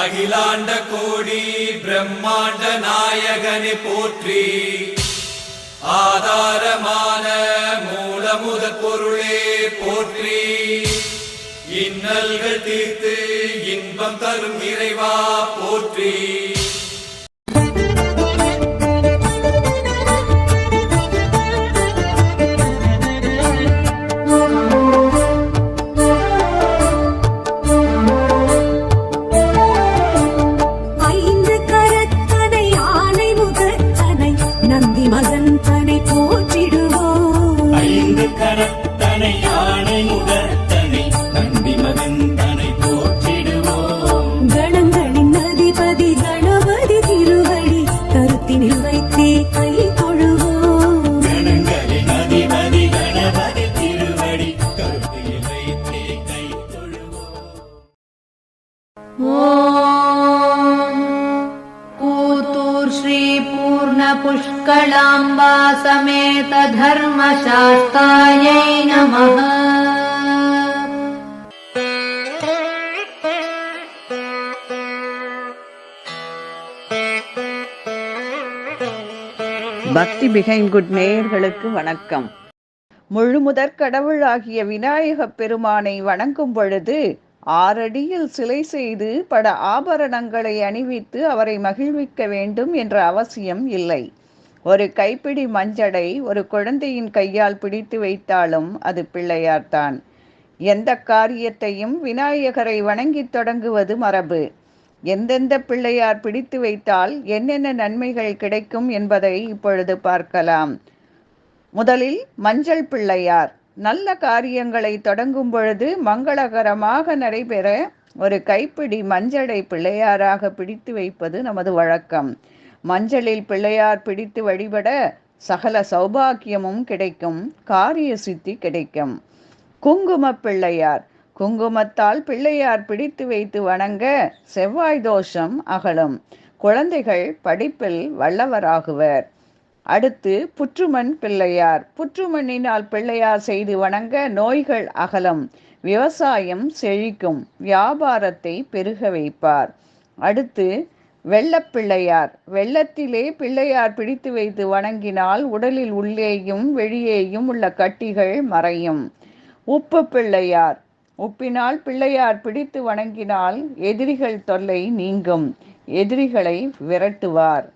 அகிலாண்ட கோடி பிரம்மாண்ட நாயகனை போற்றி. ஆதாரமான மூலமுத பொருளே போற்றி. இன்னல்கள் தீர்த்து இன்பம் தரும் இறைவா போற்றி. श्रीपूर्णपुष्कलाम्बा समेत धर्मशास्तायै नमः பக்தி பிகைன் குட் நேயர்களுக்கு வணக்கம் முழுமுதற் கடவுளாகிய விநாயகப் பெருமானை வணங்கும் பொழுது ஆறடியில் சிலை செய்து பட ஆபரணங்களை அணிவித்து அவரை மகிழ்விக்க வேண்டும் என்ற அவசியம் இல்லை. ஒரு கைப்பிடி மஞ்சடை ஒரு குழந்தையின் கையால் பிடித்து வைத்தாலும் அது பிள்ளையார்தான். எந்த காரியத்தையும் விநாயகரை வணங்கித் தொடங்குவது மரபு. எந்தெந்த பிள்ளையார் பிடித்து வைத்தால் என்னென்ன நன்மைகள் கிடைக்கும் என்பதை இப்பொழுது பார்க்கலாம். முதலில் மஞ்சள் பிள்ளையார். நல்ல காரியங்களை தொடங்கும் பொழுது மங்களகரமாக நடைபெற ஒரு கைப்பிடி மஞ்சளை பிள்ளையாராக பிடித்து வைப்பது நமது வழக்கம். மஞ்சளில் பிள்ளையார் பிடித்து வழிபட சகல சௌபாக்கியமும் கிடைக்கும் காரிய சித்தி கிடைக்கும். குங்கும பிள்ளையார் குங்குமத்தால் பிள்ளையார் பிடித்து வைத்து வணங்க செவ்வாய் தோஷம் அகலும். குழந்தைகள் படிப்பில் வல்லவராகுவர். அடுத்து புற்றுமண் பிள்ளையார். புற்றுமண்ணினால் பிள்ளையார் செய்து வணங்க நோய்கள் அகலம். விவசாயம் செழிக்கும். வியாபாரத்தை பெருக வைப்பார். அடுத்து வெள்ளப்பிள்ளையார் வெள்ளத்திலே பிள்ளையார் பிடித்து வைத்து வணங்கினால் உடலில் உள்ளேயும் வெளியேயும் உள்ள கட்டிகள் மறையும். உப்பு பிள்ளையார். உப்பினால் பிள்ளையார் பிடித்து வணங்கினால் எதிரிகள் தொல்லை நீங்கும். எதிரிகளை விரட்டுவார்.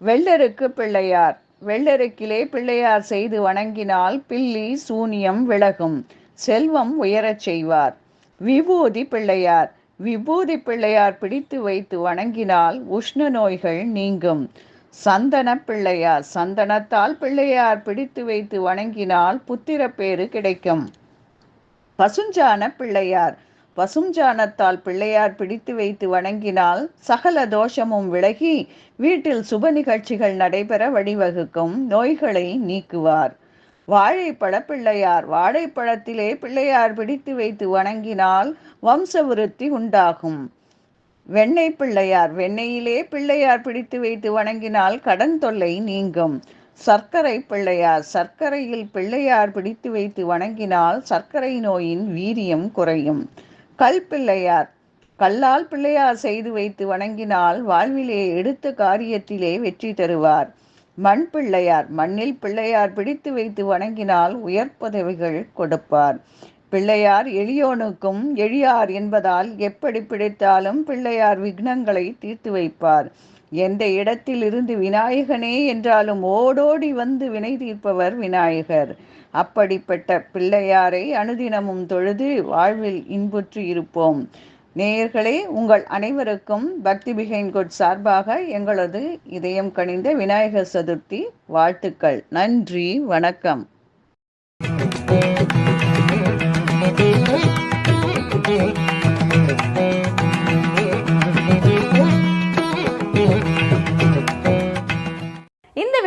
வெள்ளருக்கு பிள்ளையார். வெள்ளருக்கிலே பிள்ளையார் செய்து வணங்கினால் பில்லி சூனியம் விலகும். செல்வம் உயரச் செய்வார். விபூதி பிள்ளையார். விபூதி பிள்ளையார் பிடித்து வைத்து வணங்கினால் உஷ்ண நோய்கள் நீங்கும். சந்தன பிள்ளையார். சந்தனத்தால் பிள்ளையார் பிடித்து வைத்து வணங்கினால் புத்திரப்பேறு கிடைக்கும். பசுஞ்சான பிள்ளையார். பசுஞ்சானத்தால் பிள்ளையார் பிடித்து வைத்து வணங்கினால் சகல தோஷமும் விலகி வீட்டில் சுப நிகழ்ச்சிகள் நடைபெற வழிவகுக்கும். நோய்களை நீக்குவார். வாழைப்பழ பிள்ளையார் வாழைப்பழத்திலே பிள்ளையார் பிடித்து வைத்து வணங்கினால் வம்சவிருத்தி உண்டாகும். வெண்ணெய் பிள்ளையார் வெண்ணெயிலே பிள்ளையார் பிடித்து வைத்து வணங்கினால் கடன் தொல்லை நீங்கும். சர்க்கரை பிள்ளையார் சர்க்கரையில் பிள்ளையார் பிடித்து வைத்து வணங்கினால் சர்க்கரை நோயின் வீரியம் குறையும். கல் பிள்ளையார். கல்லால் பிள்ளையார் செய்து வைத்து வணங்கினால் வாழ்விலே எடுத்த காரியத்திலே வெற்றி தருவார். மண் பிள்ளையார் மண்ணில் பிள்ளையார் பிடித்து வைத்து வணங்கினால் உயர் பதவிகள் கொடுப்பார். பிள்ளையார் எளியோனுக்கும் எளியார் என்பதால் எப்படி பிடித்தாலும் பிள்ளையார் விக்னங்களை தீர்த்து வைப்பார். எந்த இடத்தில் இருந்து விநாயகனே என்றாலும் ஓடோடி வந்து வினை தீர்ப்பவர் விநாயகர். அப்படிப்பட்ட பிள்ளையாரை அனுதினமும் தொழுது வாழ்வில் இன்புற்று இருப்போம். நேயர்களே உங்கள் அனைவருக்கும் பக்தி பிகைன் குட் சார்பாக எங்களது இதயம் கனிந்த விநாயகர் சதுர்த்தி வாழ்த்துக்கள். நன்றி வணக்கம்.